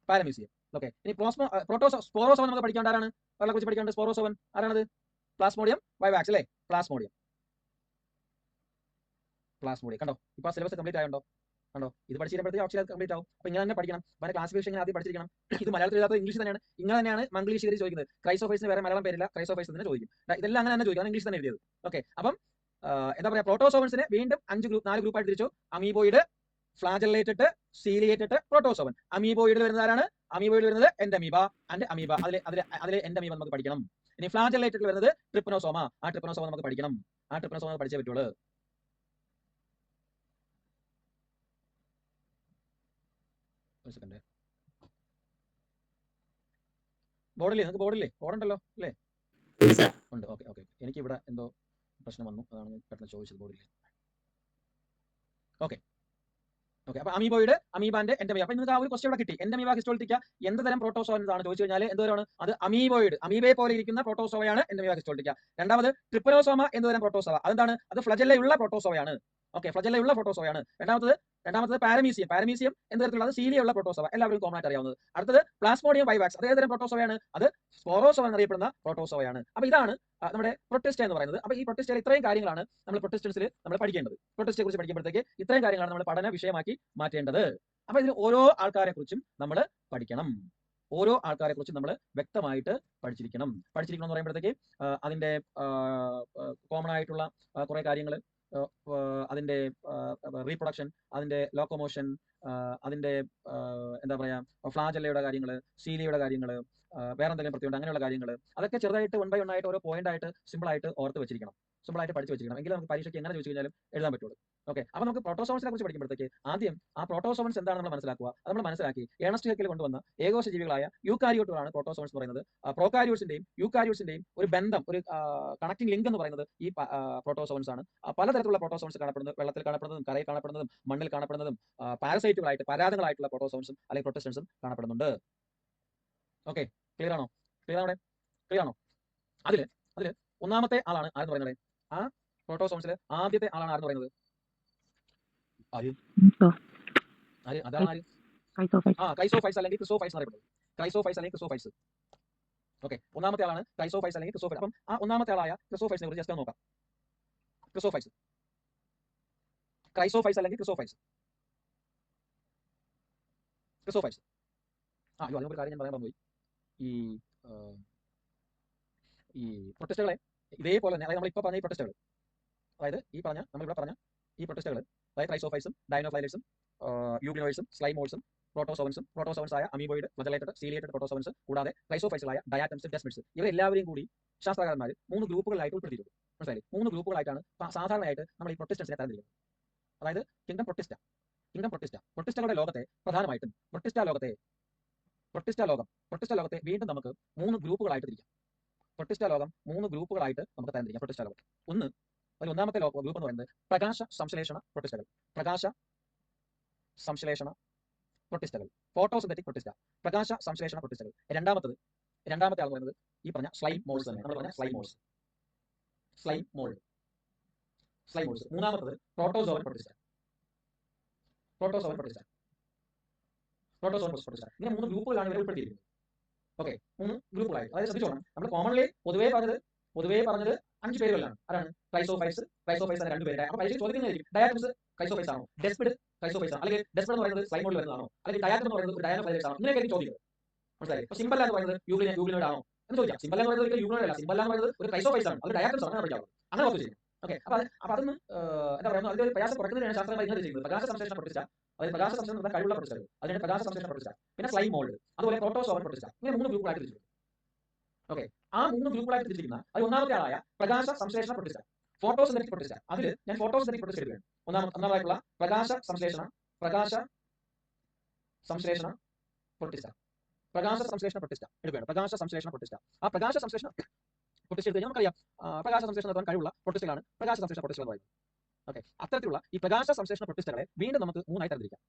പാരമീസിയം ഓക്കെ ഇനി പ്ലോസ്മോ പ്രോട്ടോസോ സ്പോറോസോവൻ നമുക്ക് പഠിക്കേണ്ട ആരാണ്? അവരെ കുറിച്ച് പഠിക്കേണ്ടത്? സ്പോറോസോവൻ ആരാണത്? പ്ലാസ്മോഡിയം വൈവാക്സ് അല്ലേ? പ്ലാസ്മോഡിയം പ്ലാസ്മോഡിയം കണ്ടോ? ഇപ്പൊ ആ സിലബസ് കംപ്ലീറ്റ് ആയോ കണ്ടോ? ഇത് പഠിച്ചിരുമ്പോഴത്തേക്ക് ഓപ്ഷൻ കംപ്ലീറ്റ് ആവും. അപ്പൊ ഇങ്ങനെ തന്നെ പഠിക്കണം. അവരെ ക്ലാസിഫിക്കേഷൻ ആദ്യം പഠിച്ചിരിക്കണം. ഇത് മലയാളത്തിൽ ഇല്ലാത്ത ഇംഗ്ലീഷ് തന്നെയാണ്. ഇങ്ങനെ തന്നെയാണ് മംഗ്ലീഷ് ഇതിൽ ചോദിക്കുന്നത്. ക്രൈസോഫൈസിന് വേറെ മലയാളം പേരില്ല. ക്രൈസോഫൈസ് തന്നെ ചോദിക്കും. ഇതെല്ലാം അങ്ങനെ തന്നെ ചോദിക്കും. ഇംഗ്ലീഷ് തന്നെ എഴുതിയത്. ഓക്കെ അപ്പം എന്താ പറയാ? പ്രോട്ടോസോവൻസിനെ വീണ്ടും അഞ്ച് ഗ്രൂപ്പ് നാല് ഗ്രൂപ്പായിട്ട് തിരിച്ചു. അമീബോയിഡ് ഫ്ലാജലേറ്റിട്ട് സീലിയേറ്റഡ് പ്രോട്ടോസോവൻ അമീബോയിഡിൽ വരുന്നത് ആരാണ് അമീബോയിഡിൽ വരുന്നത് എൻഡമീബ ആൻഡ് അമീബ. അതിൽ അതിൽ അതിൽ എൻഡമീബ നമുക്ക് പഠിക്കണം. ഇനി ഫ്ലാജല്ലേറ്റഡിൽ വരുന്നത് ട്രിപ്പനോസോമ. ആ ട്രിപ്പനോസോമ നമുക്ക് പഠിക്കണം. ആ ട്രിപ്പനോസോമ പഠിച്ചേ പറ്റുള്ളൂ. ഒരു സെക്കൻഡ് ബോർഡില്ലേ നിങ്ങൾക്ക് ബോർഡില്ലേ ബോർഡുണ്ടല്ലോ അല്ലേ? ഉണ്ട്. ഓക്കെ ഓക്കെ എനിക്ക് ഇവിടെ എന്തോ പ്രശ്നം വന്നു. അതാണ് ഞാൻ പെട്ടെന്ന് ചോദിച്ചത് ബോർഡിൽ ഓക്കെ ഓക്കെ അപ്പൊ അമീബോയിഡ് അമീബാന്റെ എൻഡമീബ അപ്പൊ നിങ്ങൾക്ക് ആ ഒരു ക്വസ്റ്റ്യൻ ഇവിടെ കിട്ടി. എൻഡമീബ ഹിസ്റ്റോളിറ്റിക്ക എന്ത് തരം പ്രോട്ടോസോ എന്നതാണ് ചോദിച്ചു കഴിഞ്ഞാൽ എന്തോരാണ് അത് അമീബോയിഡ് അമീബയെ പോലെ ഇരിക്കുന്ന പ്രോട്ടോസോവയാണ് എൻഡമീബ ഹിസ്റ്റോളിറ്റിക്ക രണ്ടാമത് ട്രിപ്പനോസോമ എന്ത് തരം പ്രോട്ടോസോവ അതെന്താണ്? അത് ഫ്ലജല്ലയുള്ള പ്രോട്ടോസോവയാണ് ഓക്കെ ഫ്ലജല്ലയുള്ള ഫോട്ടോസോയാണ് രണ്ടാമത്തത് രണ്ടാമത്തത് പാരമീസിയം. പാരമീസിയം എന്ന തരത്തിലുള്ളത് സീലിയുള്ള പ്രോട്ടോസോവ എല്ലാവരും കോമൺ ആയിട്ട് അറിയാവുന്നത്. അടുത്തത് പ്ലാസ്മോഡിയം വൈവാക്സ് അതേ തരം പ്രോട്ടോസോവയാണ് അത് സ്പോറോസോവ എന്നറിയപ്പെടുന്ന പ്രോട്ടോസോവയാണ് അപ്പൊ ഇതാണ് നമ്മുടെ പ്രൊട്ടസ്റ്റ് എന്ന് പറയുന്നത്. അപ്പൊ ഈ പ്രൊട്ടസ്റ്റിൽ ഇത്രയും കാര്യങ്ങളാണ് നമ്മൾ പ്രൊട്ടിസ്റ്റൻസിൽ നമ്മൾ പഠിക്കേണ്ടത്. പ്രൊട്ടസ്റ്റിനെ കുറിച്ച് പഠിക്കുമ്പോഴത്തേക്ക് ഇത്രയും കാര്യങ്ങളാണ് നമ്മൾ പഠന വിഷയമാക്കി മാറ്റേണ്ടത്. അപ്പൊ ഇതിൽ ഓരോ ആൾക്കാരെ കുറിച്ചും നമ്മൾ പഠിക്കണം. ഓരോ ആൾക്കാരെ കുറിച്ചും നമ്മൾ വ്യക്തമായിട്ട് പഠിച്ചിരിക്കണം. പഠിച്ചിരിക്കണം എന്ന് പറയുമ്പോഴത്തേക്ക് അതിന്റെ കോമൺ ആയിട്ടുള്ള കുറെ കാര്യങ്ങൾ അതിന്റെ റീപ്രൊഡക്ഷൻ അതിന്റെ ലോക്കോമോഷൻ അതിന്റെ എന്താ പറയാ ഫ്ലാജല്ലയുടെ കാര്യങ്ങൾ സീലിയുടെ കാര്യങ്ങൾ വേറെ എന്തെങ്കിലും പ്രത്യേകം അങ്ങനെയുള്ള കാര്യങ്ങൾ അതൊക്കെ ചെറുതായിട്ട് വൺ ബൈ വൺ ആയിട്ട് ഓരോ പോയിന്റ് ആയിട്ട് സിമ്പിൾ ആയിട്ട് ഓർത്ത് വെച്ചിരിക്കണം. സിമ്പിൾ ആയിട്ട് പഠിച്ചു വെച്ചിരിക്കണം. എങ്കിലും നമുക്ക് പരീക്ഷയ്ക്ക് എങ്ങനെ ചോദിച്ചു കഴിഞ്ഞാലും എഴുതാൻ പറ്റുള്ളൂ. ഓക്കെ അപ്പൊ നമുക്ക് പ്രോട്ടോസോൺസിനെ കുറിച്ച് പഠിക്കുമ്പോഴത്തേക്ക് ആദ്യം ആ പ്രോട്ടോസോൺസ് എന്താണ് നമ്മൾ മനസ്സിലാക്കുക? അത് നമ്മൾ മനസ്സിലാക്കി ഏണസ്റ്റ് ഹെക്കിൽ കൊണ്ടുവന്ന ഏകോശ ജീവികളായ യൂക്കാരിയോട്ടുകളാണ് പ്രോട്ടോസോൺസ് എന്ന് പറയുന്നത്. പ്രോകാരിയോട്സിന്റെയും യൂക്കാരിയോട്സിന്റെയും ഒരു ബന്ധം ഒരു കണക്ടിംഗ് ലിങ്ക് എന്ന് പറയുന്നത് ഈ പ്രോട്ടോസോൺസ് ആണ്. പലതരത്തിലുള്ള പ്രോട്ടോസോൺസ് കാണപ്പെടുന്നത് വെള്ളത്തിൽ കാണപ്പെടുന്നതും കരയിൽ കാണപ്പെടുന്നതും മണ്ണിൽ കാണപ്പെടുന്നതും പാരസൈറ്റുകളായിട്ട് പരാതങ്ങളായിട്ടുള്ള പ്രോട്ടോസോൺസും അല്ലെങ്കിൽ പ്രൊട്ടസ്റ്റൻസും കാണപ്പെടുന്നുണ്ട്. ഓക്കെ ക്ലിയർ ആണോ? ക്ലിയർ ആണോ ക്ലിയർ ആണോ? അതിൽ അതിൽ ഒന്നാമത്തെ ആളാണ് ആരെന്ന് പറയുന്നത് ആ പ്രോട്ടോസോൺസിൽ ആദ്യത്തെ ആളാണ് ആരെന്ന് പറയുന്നത്? ആര്? ആര്? അതാണ് ആര്? ആ ക്രൈസോഫൈസ് അല്ലെങ്കിൽ ക്രിസോഫൈസ് എന്നറിയപ്പെടുന്നത് ക്രൈസോഫൈസ് അല്ലെങ്കിൽ ക്രിസോഫൈസ് ഓക്കെ ഒന്നാമത്തെ ആളാണ് ക്രൈസോഫൈസ് അല്ലെങ്കിൽ ക്രിസോഫൈസ് അപ്പം ആ ഒന്നാമത്തെ ആളായ ക്രിസോഫൈസിനെ കുറിച്ച് ജസ്റ്റ് നോക്കാം. ക്രിസോഫൈസ് ക്രൈസോഫൈസ് അല്ലെങ്കിൽ ക്രിസോഫൈസ് ക്രിസോഫൈസ് ആ അയ്യോ അതിനൊരു കാര്യം ഞാൻ പറയാൻ പോയി ഈ ഈ പ്രൊട്ടസ്റ്റുകളെ ഇതേപോലെ തന്നെ അതായത് നമ്മൾ ഇപ്പോൾ പറഞ്ഞ ഈ പ്രൊട്ടസ്റ്റുകൾ. അതായത് ഈ പറഞ്ഞ നമ്മളിവിടെ പറഞ്ഞ ഈ പ്രൊട്ടസ്റ്റുകൾ ക്രൈസോഫൈസും ഡൈനോഫൈലൈസും യൂബിനോയിസും സ്ലൈമോൾസും പ്രോട്ടോസോവൻസും പ്രോട്ടോസോവൻസ് ആയ അമീബോയിഡ് ഫ്ലജലേറ്റഡ് സീലിയേറ്റഡ് പ്രോട്ടോസോവൻസ് കൂടാതെ ക്രൈസോഫൈസിലായ ഡയാറ്റംസ് ഡെസ്മിറ്റ്സ് ഇവരെല്ലാവരെയും കൂടി ശാസ്ത്രകാരന്മാർ മൂന്ന് ഗ്രൂപ്പുകളായിട്ട് ഉൾപ്പെടുത്തിയിട്ടുണ്ട്. മനസ്സിലായി മൂന്ന് ഗ്രൂപ്പുകളായിട്ടാണ് സാധാരണയായിട്ട് നമ്മൾ ഈ പ്രൊട്ടിസ്റ്റൻസിനെ തരംതിരിക്കുന്നത്. അതായത് കിങ്ഡം പ്രൊട്ടിസ്റ്റ കിങ്ഡം പ്രൊട്ടിസ്റ്റ പ്രൊട്ടിസ്റ്റകളുടെ ലോകത്തെ പ്രധാനമായിട്ടും പ്രൊട്ടിസ്റ്റ ലോകത്തെ പ്രൊട്ടിസ്റ്റ ലോകം പ്രൊട്ടിസ്റ്റ ലോകത്തെ വീണ്ടും നമുക്ക് മൂന്ന് ഗ്രൂപ്പുകളായിട്ട് തിരിക്കാം. പ്രൊട്ടിസ്റ്റ ലോകം മൂന്ന് ഗ്രൂപ്പുകളായിട്ട് നമുക്ക് തരംതിരിക്കാം പ്രൊട്ടിസ്റ്റ ലോകം ഒന്ന് അതിൽ ഒന്നാമത്തെ ഗ്രൂപ്പ് എന്ന് പറയുന്നത് പ്രകാശ സംശ്ലേഷണ പ്രൊട്ടിസ്റ്റകൾ പ്രകാശ സംശ്ലേഷണ പ്രൊട്ടിസ്റ്റകൾ ഫോട്ടോസിന്തറ്റിക് പ്രൊട്ടിസ്റ്റ പ്രകാശ സംശ്ലേഷണ പ്രൊട്ടിസ്റ്റകൾ രണ്ടാമത്തത് രണ്ടാമത്തെ ആൾ പറയുന്നത് ഈ പറഞ്ഞ സ്ലൈം മോൾസ് തന്നെ നമ്മൾ പറഞ്ഞ slime moulds slime mould slime moulds മൂന്നാമത്തത് protozoan protista protozoan protista protozoan protista ഇങ്ങനെ മൂന്ന് ഗ്രൂപ്പുകളാണ് ഇവരെ ഉൾപ്പെടുത്തിയിരിക്കുന്നത്. ഓക്കെ മൂന്ന് ഗ്രൂപ്പുകളായി. അതായത് ശ്രദ്ധിച്ചോണം. നമ്മൾ കോമൺലി പൊതുവേ പറഞ്ഞത് പൊതുവേ പറഞ്ഞത് അഞ്ച് പേരുകളാണ്. അതാണ് ക്രൈസോഫൈസ് ക്രൈസോഫൈസ് ആണ് രണ്ട് പേര്. അപ്പൊ പരീക്ഷ ചോദിക്കുന്നതായിരിക്കും ഡയാറ്റംസ് ക്രൈസോഫൈസ് ആണോ? ഡെസ്പിഡ് ക്രൈസോഫൈസ് ആണോ? അല്ലെങ്കിൽ ഡെസ്പിഡ് എന്ന് പറയുന്നത് സ്ലൈമോഡിൽ വരുന്നതാണോ? അല്ലെങ്കിൽ ഡയാറ്റം എന്ന് പറയുന്നത് ഡയാനോഫൈസ് ആണോ? ഇങ്ങനെയൊക്കെ ചോദിക്കുന്നത് മനസ്സിലായി? ഇപ്പൊ സിമ്പൽ എന്ന് പറയുന്നത് യൂഗ്ലിന യൂഗ്ലിനോട് ആണോ? എന്ന് ചോദിക്കാം. സിമ്പൽ എന്ന് പറയുന്നത് ഒരിക്കലും യൂഗ്ലിനോട് അല്ല. സിമ്പൽ എന്ന് പറയുന്നത് ഒരു ക്രൈസോഫൈസ് ആണ്. അത് ഡയാറ്റംസ് ആണ് പഠിക്കാവുന്നത് അങ്ങനെ ഓർത്ത് ചെയ്യും ഓക്കെ അപ്പൊ അപ്പൊ അതൊന്നും എന്താ പറയുക അതിന്റെ ഒരു പ്രയാസം കുറയ്ക്കുന്നതിനാണ് ശാസ്ത്രം ഇങ്ങനെ ചെയ്യുന്നത്. പ്രകാശ സംശ്ലേഷണം പഠിച്ച അതായത് പ്രകാശ സംശ്ലേഷണം കഴിവുള്ള പഠിച്ചത് അതിന്റെ പ്രകാശ സംശ്ലേഷണം പഠിച്ച പിന്നെ സ്ലൈം മോൾഡ് അതുപോലെ പ്രോട്ടോസോവർ പഠിച്ച ഇങ്ങനെ മൂന്ന് ഗ്രൂപ്പുകളായിട്ട് തിരിച്ചു ഓക്കെ ആ മൂന്ന് ഗ്രൂപ്പുകളായിട്ട് തിരിച്ചിരിക്കുന്ന അത് ഒന്നാമത്തെ ആളായ പ്രകാശ സംശ്ലേഷണ ഫോട്ടോ ഫോട്ടോസിന്തറ്റിക് പ്രൊട്ടിസ്റ്റ് അതിൽ ഞാൻ ഫോട്ടോസിന്തറ്റിക് പ്രൊട്ടിസ്റ്റ് എടുക്കുകയാണ് ഒന്നാമ ഒന്നാമതായിട്ടുള്ള പ്രകാശ സംശ്ലേഷണ പ്രകാശ സംശ്ലേഷണ പ്രൊട്ടിസ്റ്റ പ്രകാശ സംശ്ലേഷണ പ്രൊട്ടിസ്റ്റ എടുക്കുകയാണ്. പ്രകാശ സംശ്ലേഷണ പ്രൊട്ടിസ്റ്റ ആ പ്രകാശ സംശ്ലേഷണ പ്രൊട്ടിസ്റ്റ് എടുത്ത് കഴിഞ്ഞാൽ നമുക്കറിയാം. പ്രകാശ സംശ്ലേഷണം നടത്താൻ കഴിവുള്ള പ്രൊട്ടിസ്റ്റുകളാണ് പ്രകാശ സംശ്ലേഷണ പ്രൊട്ടിസ്റ്റ് എന്ന് പറയുന്നത്. ഓക്കെ അത്തരത്തിലുള്ള ഈ പ്രകാശ സംശ്ലേഷണ പ്രൊട്ടിസ്റ്റുകളെ വീണ്ടും നമുക്ക് മൂന്നായി തരംതിരിക്കാം.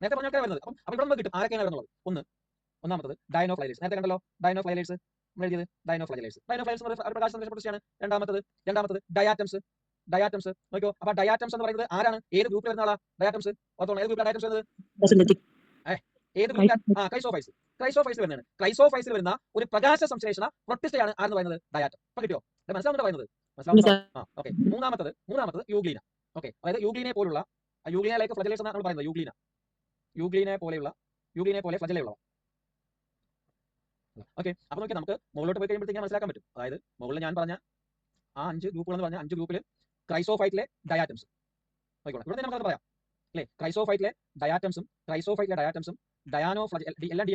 നേരത്തെ പറഞ്ഞാൽ വരുന്നത്. അപ്പം ഇവിടെ നമുക്ക് കിട്ടും. ആരൊക്കെയാണ് വരുന്നത്? ഒന്ന്. ഒന്നാമത്തത് ഡൈനോഫ്ലൈലേഴ്സ് നേരത്തെ കണ്ടല്ലോ ഡൈനോഫ്ലൈലേഴ്സ് നമ്മൾ എഴുതിയത് ഡൈനോഫ്ലൈസ് ഡൈനോഫ്ലൈലേഴ്സ് എന്ന് പറയുന്നത് പ്രകാശ പ്രൊട്ടിസ്റ്റയാണ് രണ്ടാമത്തത് രണ്ടാമത്തത് ഡയാറ്റംസ് ഡയാറ്റംസ് നോക്കിയോ അപ്പൊ ഡയാറ്റംസ് എന്ന് പറയുന്നത് ആരാണ്? ഏത് ഗ്രൂപ്പിൽ വരുന്ന ആളാ? ഡയാറ്റംസ് ഓർത്തോണം ഏത് ഗ്രൂപ്പിലാണ് ഡയാറ്റംസ് വരുന്നത്? ഏത് ഗ്രൂപ്പിലാണ് ആ ക്രൈസോഫൈസ് ക്രൈസോഫൈസിൽ വരുന്നതാണ്. ക്രൈസോഫൈസിൽ വരുന്ന ഒരു പ്രകാശ സംശ്ലേഷണ പ്രൊട്ടിസ്റ്റയാണ് ആരെന്ന് പറയുന്നത്? ഡയാറ്റം അപ്പൊ കിട്ടിയോ? ഇത് പറയുന്നത്? മനസ്സിലാവുന്നുണ്ടോ? ആ ഓക്കെ മൂന്നാമത്തത് മൂന്നാമത്തത് യൂഗ്ലീന ഓക്കെ അതായത് യൂഗ്ലീനെ പോലുള്ള യൂഗ്ലീന ലൈക്ക് ഫ്ലജലേഴ്സ് എന്നാണ് നമ്മൾ പറയുന്നത്. യൂഗ്ലീന യൂഗ്ലീനെ പോലെയുള്ള യൂഗ്ലീനെ പോലെ ഫ്ലജലയുള്ളവ. ഓക്കെ അപ്പൊ നോക്കിയാൽ നമുക്ക് മുകളിലോട്ട് പോയി കഴിയുമ്പോഴത്തേക്ക് മനസ്സിലാക്കാൻ പറ്റും. അതായത് മുകളിൽ ഞാൻ പറഞ്ഞ ആ അഞ്ച് ഗ്രൂപ്പുകൾ എന്ന് പറഞ്ഞ അഞ്ച് ഗ്രൂപ്പിൽ ക്രൈസോഫൈറ്റിലെ ഡയാറ്റംസ് ആയിക്കോട്ടെ ഇവിടെ നമുക്ക് പറയാം. അല്ലേ? ക്രൈസോഫൈറ്റിലെ ഡയാറ്റംസും ക്രൈസോഫൈറ്റിലെ ഡയാറ്റംസും ഡയാനോ ഫ്ലജ എല്ലാം ഡി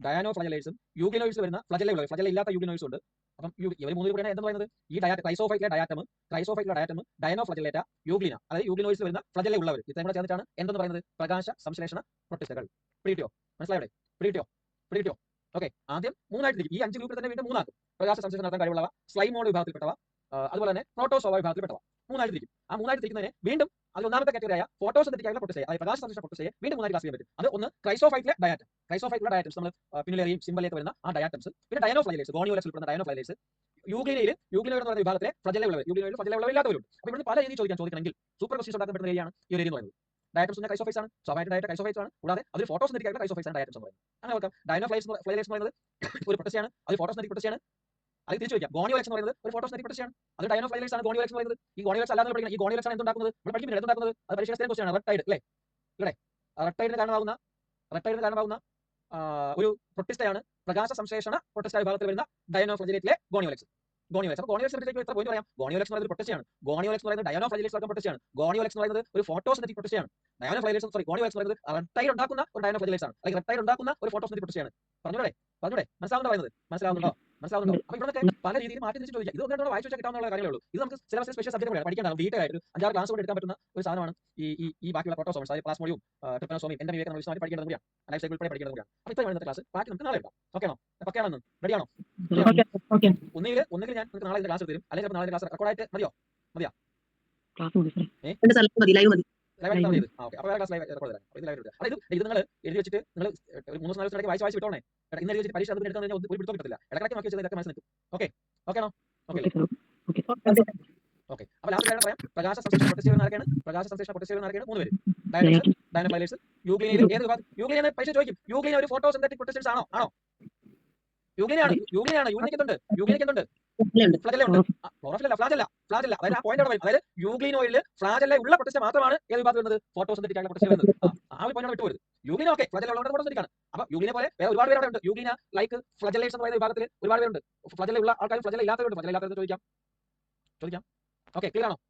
ഡയാനോ ഫ്ലജലേഴ്സും യൂഗിനോയിഡ്സ് വരുന്ന ഫ്ലജല ഉള്ളത് ഫ്ലജല ഇല്ലാത്ത യൂഗിനോയിഡ്സ് ഉണ്ട്. അപ്പം ഇവർ മൂന്ന് കൂടെയാണ് എന്താ പറയുന്നത്? ഈ ഡയാറ്റ് ക്രൈസോഫൈറ്റിലെ ഡയാറ്റം ക്രൈസോഫൈറ്റിലെ ഡയാറ്റം ഡയനോ ഫ്ലജലേറ്റ യൂഗ്ലിന അതായത് യൂഗ്ലിനോയിഡ്സ് വരുന്ന ഫ്ലജല ഉള്ളവർ ഇത്രയും കൂടെ ചേർന്നിട്ടാണ് എന്തെന്ന് പറയുന്നത്? പ്രകാശ സംശ്ലേഷണ പ്രൊട്ടിസ്റ്റകൾ പിടികിട്ടിയോ? മനസ്സിലായോ പിടികിട്ടിയോ? പിടികിട്ടിയോ? ഓക്കെ ആദ്യം മൂന്നായിട്ട് തിരിക്കും ഈ അഞ്ച് ഗ്രൂപ്പിൽ തന്നെ വീണ്ടും മൂന്നാക്കും. പ്രകാശ സംശ്ലേഷണം നടത്താൻ കഴിവുള്ളവ സ്ലൈമോഡ് വിഭാഗത്തിൽപ്പെട്ടവ പെട്ടവ അതുപോലെ തന്നെ പ്രോട്ടോസോവ വിഭാഗത്തിൽപ്പെട്ടവ. മൂന്നായിട്ട് തിരിക്കും ആ മൂന്നായിട്ട് തിരിക്കുന്നതിനെ വീണ്ടും അതിൽ ഒന്നാമത്തെ കാറ്റഗറിയായ ഫോട്ടോസ് ആയിട്ടുള്ള പൊട്ടസേ അതായത് പ്രകാശ സംശ്ലേഷണ പൊട്ടസേ വീണ്ടും മൂന്നായി ക്ലാസ് ചെയ്യാൻ പറ്റും. അത് ഒന്ന് ക്രൈസോഫൈറ്റിലെ ഡയാറ്റം ക്രൈസോഫൈറ്റിലെ ഡയാറ്റംസ് നമ്മൾ പിന്നിലേറിയും സിമ്പലേക്ക് വരുന്ന ആ ഡയറ്റംസ് പിന്നെ ഡയനോഫ്ലൈലേഴ്സ് ഗോണിയോലസ് ഉൾപ്പെടുന്ന ഡയനോഫ്ലൈലേഴ്സ് യുഗ്ലിയിൽ എന്ന് പറയുന്ന വിഭാഗത്തിലെ ഫ്ലജല യുഗ്ലിയിൽ യൂഗ്ലിനോയിൽ ഇല്ലാത്തവരുണ്ട് അപ്പോൾ ഇവിടുന്ന് പല രീതിയിൽ ചോദിക്കാൻ ചോദിക്കണമെങ്കിൽ സൂപ്പർ ക്വസ്റ്റീസ് ഉണ്ടാക്കാൻ പറ്റുന്ന ഏരിയയാണ് ഈ ഏരിയ എന്ന് പറയുന്നത്. ഡയറ്റംസ് കൈസോഫൈസ് ആണ്. സ്വാഭാവിക ഡയറ്റ് കൈസോഫൈസ് ആണ്. കൂടാതെ അതിൽ ഫോട്ടോസിന്തറ്റിക് ആയിട്ടുള്ള കൈസോഫൈസ് ആണ് ഡയറ്റംസ് എന്ന് പറയുന്നത്. അങ്ങനെ നോക്കാം. ഡയനോഫ്ലൈസ് ഫ്ലൈലേഴ്സ് എന്ന് പറയുന്നത് ഒരു പ്രൊട്ടസ്റ്റാണ് അത് ഫോട്ടോസിന്തറ്റിക് ആണ് അത് തിരിച്ചു വയ്ക്കാം. ഗോണിയോലെക്സ് എന്ന് പറയുന്നത് ഒരു ഫോട്ടോസിന്തറ്റിക് ആണ് അത് ഡയനോഫ്ലൈലേഴ്സ് ആണ് ഗോണിയോലെക്സ് എന്ന് പറയുന്നത്. ഈ ഗോണിയോലെക്സ് അല്ലാതെ പഠിക്കുന്നത് ഈ ഗോണിയോലെക്സ് ആണ് എന്തുണ്ടാക്കുന്നത്? നമ്മൾ പഠിക്കുന്നത് എന്തുണ്ടാക്കുന്നത്? അത് പരീക്ഷ സ്ഥിരം റെഡ് ടൈഡ് അല്ലേ? ഇവിടെ റെപ്റ്റൈഡിന് കാരണമാകുന്ന റെപ്റ്റൈഡിന് കാരണമാകുന്ന ആ, ഒരു പ്രൊട്ടിസ്റ്റയാണ് പ്രകാശ സംശ്ലേഷണ പ്രൊട്ടിസ്റ്റ വിഭാഗത്തിൽ വരുന്ന ഡയനോഫ്ലജലേറ്റിലെ ഗോണിയോലക്സ് ഗോണിയോലക്സ്. അപ്പോൾ ഗോണിയോലക്സ് എത്ര പോയിന്റ് പറയാം. ഗോണിയോലക്സ് എന്ന് പറയുന്നത് ആണ് ഗോണിയോലക്സ് പറയുന്നത് ഡയനോഫ്ലജലേറ്റ്സ് വർഗം ആണ് ഗോണിയോലക്സ് എന്ന് പറയുന്നത് ഒരു ഫോട്ടോസിന്തറ്റിക് പ്രൊട്ടസ്റ്റാണ് ഡയനോഫ്ലജലേറ്റ്സ് സോറി ഗോണിയോലക്സ് എന്ന് പറയുന്നത് റെപ്റ്റൈഡ് ഉണ്ടാക്കുന്ന ഒരു ഡയനോഫ്ലജലേറ്റ്സ് ആണ്. അല്ലെങ്കിൽ റെപ്റ്റൈഡ് ഉണ്ടാക്കുന്ന ഒരു ഫോട്ടോസിന്തറ്റിക് പ്രൊട്ടസ്റ്റാണ് പറഞ്ഞൂടെ? പറഞ്ഞൂടെ? മനസ്സിലാവുന്നുണ്ടോ പറയുന്നത്? മനസ്സിലാവുന്നുണ്ടോ? മനസ്സിലാവുന്നുണ്ടോ? അപ്പൊ ഇവിടെ പല രീതിയിൽ മാറ്റി ചോദിക്കാം ഇത് ഒന്നും വായിച്ചു വെച്ചാൽ കിട്ടാവുന്ന കാര്യമേ ഉള്ളൂ. ഇത് നമുക്ക് സിലബസ് സ്പെഷ്യൽ സബ്ജക്ട് കൂടെ പഠിക്കേണ്ടതാണ് ഡീറ്റെയിൽ ആയിട്ട് അഞ്ചാറ് ക്ലാസ് കൊണ്ട് എടുക്കാൻ പറ്റുന്ന ഒരു സാധനമാണ് ഈ ഈ ഈ ബാക്കിയുള്ള പ്രോട്ടോസോമസ് അതായത് പ്ലാസ്മോഡിയും ട്രിപ്പനോസോമിയും എന്റെ വിവേകം നമ്മൾ പഠിക്കേണ്ടത് കൂടിയാണ്. ലൈഫ് സൈക്കിൾ ഉൾപ്പെടെ പഠിക്കേണ്ടത് കൂടിയാണ്. അപ്പൊ ഇത്രയും ക്ലാസ് ബാക്കി നമുക്ക് നാളെ എടുക്കാം. ഓക്കെ ആണോ? പക്കയാണെന്ന് റെഡിയാണോ ഒന്നുകിൽ ഒന്നുകിൽ ഞാൻ നിങ്ങൾക്ക് നാളെ ക്ലാസ് തരും. അല്ലെങ്കിൽ നാളെ ക്ലാസ് റെക്കോർഡ് ആയിട്ട് മതിയോ? ക്ലാസ് മതി സാറേ ഏ? രണ്ട് സ്ഥലത്ത് മതി. ലൈവ് മതി. ലൈവ് എടുത്താൽ മതി അപ്പോൾ വേറെ ക്ലാസ് ലൈവ് റെക്കോർഡ് തരാം. ഇത് ലൈവ് അതായത് ഇത് നിങ്ങൾ എഴുതി വെച്ചിട്ട് നിങ്ങൾ ഒരു മൂന്ന് നാല് ദിവസത്തിലേക്ക് വായിച്ച് വായിച്ച് വിട്ടോണേ എടാ, ഇന്ന് എഴുതി വെച്ചിട്ട് പരീക്ഷ അത് എടുക്കാൻ കഴിഞ്ഞാൽ ഒരു പിടുത്തം കിട്ടത്തില്ല. ഇടയ്ക്കിടയ്ക്ക് നോക്കി വെച്ചാൽ ഇതൊക്കെ മനസ്സിൽ നിൽക്കും ഓക്കെ. ഓക്കെ ആണോ okay. Okay. Sir okay. Okay അപ്പോൾ ലാസ്റ്റ് കാര്യം പറയാം. പ്രകാശ സംശ്ലേഷണ പ്രകാശ സംശ്ലേഷണ മൂന്ന് പേര്. ഡയനോസ് ഡയനോഫൈലേഴ്സ് യൂഗ്ലീനിൽ ഏത് വിഭാഗം? യൂഗ്ലീൻ പൈസ ചോദിക്കും. യൂഗ്ലീൻ ഒരു ഫോട്ടോ സിന്തറ്റിക് പൊട്ടസ്യർസ് ആണോ? ആണോ? ഫ്ലജല്ല ഉണ്ട്. ക്ലോറോഫില്ല ഫ്ലാജല്ല ഫ്ലാജല്ല അതായത് ആ പോയിന്റ് വരും. അതായത് യൂഗ്ലീൻ ഓയിലിൽ ഫ്ലാജല്ല ഉള്ള മാത്രമാണ് ഏത് വരുന്നത്? ഫോട്ടോ സിന്തറ്റിക് ആയിട്ടുള്ള പൊട്ടസ്യം വരുന്നത്. ആ, ആ ഒരു പോയിന്റ് വിട്ടുപോയത് യൂഗ്ലീൻ ഓക്കെ ഫ്ലജല്ല ഉള്ളത് ഫോട്ടോ ആണ് അപ്പൊ യൂഗ്ലിനെ പോലെ വേറെ ഒരുപാട് പേര് അവിടെ ഉണ്ട്. യൂഗ്ലീന ലൈക്ക് ഫ്ലജലേഴ്സ് എന്ന് പറയുന്ന വിഭാഗത്തിൽ ഒരുപാട് പേരുണ്ട്. ഉള്ള ആൾക്കാർ ഫ്ലജല ഇല്ലാത്തവരുണ്ട്. ഫ്ലജല ഇല്ലാത്തവർ ചോദിക്കാം. ചോദിക്കാം. ഓക്കെ ക്ലിയർ ആണോ?